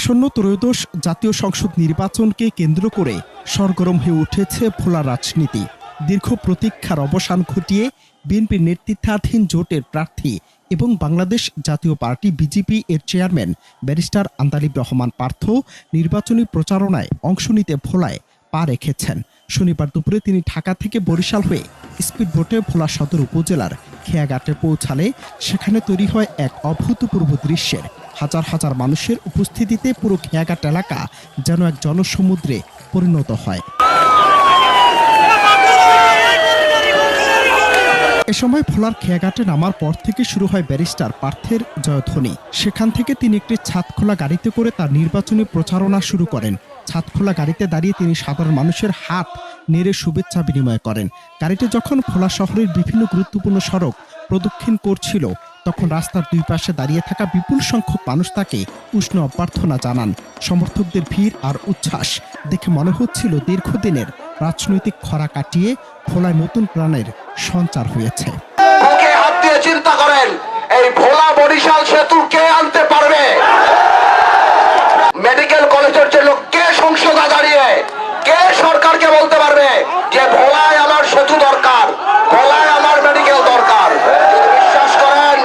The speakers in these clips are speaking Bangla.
আসন্ন ত্রয়োদশ জাতীয় সংসদ নির্বাচনকে কেন্দ্র করে সরগরম হয়ে উঠেছে ভোলা রাজনীতি। দীর্ঘ প্রতীক্ষার অবসান ঘটিয়ে বিএনপির নেতৃত্বাধীন জোটের প্রার্থী এবং বাংলাদেশ জাতীয় পার্টি বিজেপি এর চেয়ারম্যান ব্যারিস্টার আন্তালিব রহমান পার্থ নির্বাচনী প্রচারণায় অংশ নিতে ভোলায় পা রেখেছেন। শনিবার দুপুরে তিনি ঢাকা থেকে বরিশাল হয়ে স্পিড স্পিডবোটে ভোলা সদর উপজেলার খেয়াঘাটে পৌঁছালে সেখানে তৈরি হয় এক অভূতপূর্ব দৃশ্যের। হাজার হাজার মানুষের উপস্থিতিতে পুরো খেয়াঘাট এলাকা যেন এক জনসমুদ্রে পরিণত হয়। এ সময় ভোলার খেয়াঘাটে নামার পর থেকে শুরু হয় ব্যারিস্টার পার্থের জয়ধ্বনি। সেখান থেকে তিনি একটি ছাদখোলা গাড়িতে করে তার নির্বাচনী প্রচারণা শুরু করেন। ছাদখোলা গাড়িতে দাঁড়িয়ে তিনি সাধারণ মানুষের হাত নেড়ে শুভেচ্ছা বিনিময় করেন। গাড়িটি যখন ভোলা শহরের বিভিন্ন গুরুত্বপূর্ণ সড়ক প্রদক্ষিণ করছিল তখন রাস্তার দুই পাশে দাঁড়িয়ে থাকা বিপুল সংখ্যক মানুষ তাকে উষ্ণ অভ্যর্থনা জানান। সমর্থকদের ভিড় আর উচ্ছ্বাস দেখে মনে হচ্ছিল দীর্ঘদিনের রাজনৈতিক খরা কাটিয়ে ভোলায় নতুন প্রাণের সঞ্চার হয়েছে। চিন্তা করেন, এই ভোলা বরিশাল সেতু কে আনতে পারবে? মেডিকেল কলেজের জন্য কে সংসদে দাঁড়িয়ে কে সরকারকে বলতে পারবে যে ভোলায় আমার সেতু দরকার ভোলায় আমার মেডিকেল দরকার যদি বিশ্বাস করেন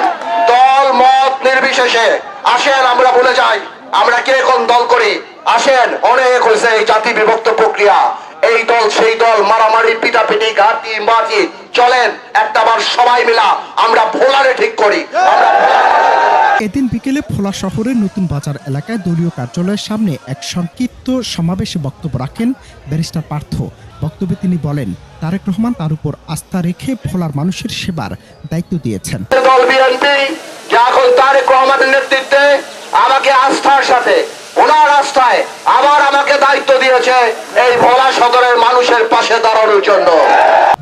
দল মত নির্বিশেষে আসেন, আমরা বলে যাই, আমরা কে কোন দল করি? আসেন, অনেক হয়েছে এই জাতি বিভক্ত প্রক্রিয়া। এই দল, সেই দল, মারামারি, পিটাপিটি, ঘাটি, মাটি। চলেন একটা বার সবাই মিলা আমরা ভোলারে ঠিক করি। এদিন বিকেলে ভোলা শহরের নতুন বাজার এলাকায় দলীয় কার্যালয়ের সামনে এক সংক্ষিপ্ত সমাবেশে বক্তব্য রাখেন ব্যারিস্টার পার্থ। বক্তব্যে তিনি বলেন, তারেক রহমান তার উপর আস্থা রেখে ভোলার মানুষের সেবার দায়িত্ব দিয়েছেন। দল বিএনপি যে এখন তারেক রহমানের নেতৃত্বে আমাকে আস্থার সাথে, ওনার আস্থায় আবার আমাকে দায়িত্ব দিয়েছে এই ভোলা সদরের মানুষের পাশে দাঁড়ানোর জন্য।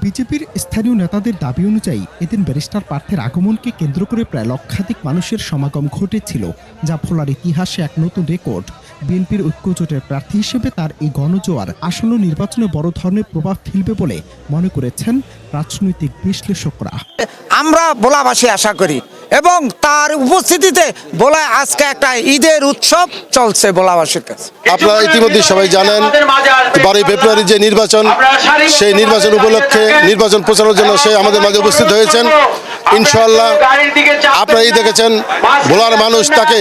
বিজেপির স্থানীয় নেতাদের দাবি অনুযায়ী এদিন ব্যারিস্টার পার্থের আগমনকে কেন্দ্র করে প্রায় লক্ষাধিক মানুষের সমাগম ঘটেছিল যা ভোলার ইতিহাসে এক নতুন রেকর্ড। বিএনপির ঐক্যজোটের প্রার্থী হিসেবে তার এই গণজোয়ার আসন্ন নির্বাচনে বড় ধরনের প্রভাব ফেলবে বলে মনে করেছেন রাজনৈতিক বিশ্লেষকরা। আমরা ভোলাবাসী আশা করি এবং তার উপস্থিতিতে বলা আজকে একটা ঈদের উৎসব চলছে বলাবাসীর কাছে। আপনারা ইতিমধ্যে সবাই জানেন, বারোই ফেব্রুয়ারির যে নির্বাচন, সেই নির্বাচন উপলক্ষে নির্বাচন প্রচারের জন্য সে আমাদের মাঝে উপস্থিত হয়েছেন। ইনশাআল্লাহ আপনারাই দেখেছেন ভোলার মানুষ তাকে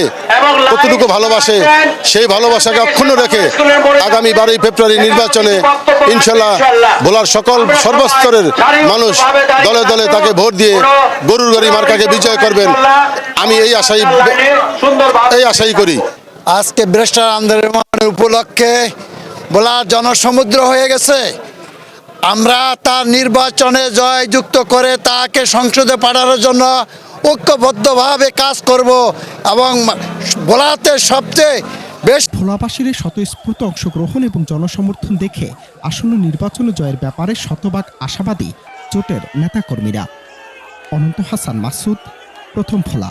কতটুকু ভালোবাসে সেই ভালোবাসাকে অক্ষুণ্ণ রেখে আগামী বারোই ফেব্রুয়ারি নির্বাচনে ইনশাল্লাহ ভোলার সকল সর্বস্তরের মানুষ দলে দলে তাকে ভোট দিয়ে গরুর গাড়ি মার্কাকে বিজয় করবেন। আমি এই আশাই এই আশাই করি। আজকে ব্রেস্টার আন্দোলন উপলক্ষে বলা জনসমুদ্র হয়ে গেছে। আমরা তার নির্বাচনে জয়যুক্ত করে তাকে সংসদে পাঠানোর জন্য ঐক্যবদ্ধভাবে কাজ করব এবং বলাতে সবচেয়ে বেশ ভোলাবাসীর স্বতঃস্ফূর্ত অংশগ্রহণ এবং জনসমর্থন দেখে আসন্ন নির্বাচনে জয়ের ব্যাপারে শতভাগ আশাবাদী জোটের নেতাকর্মীরা। অনন্ত হাসান মাসুদ, প্রথম ভোলা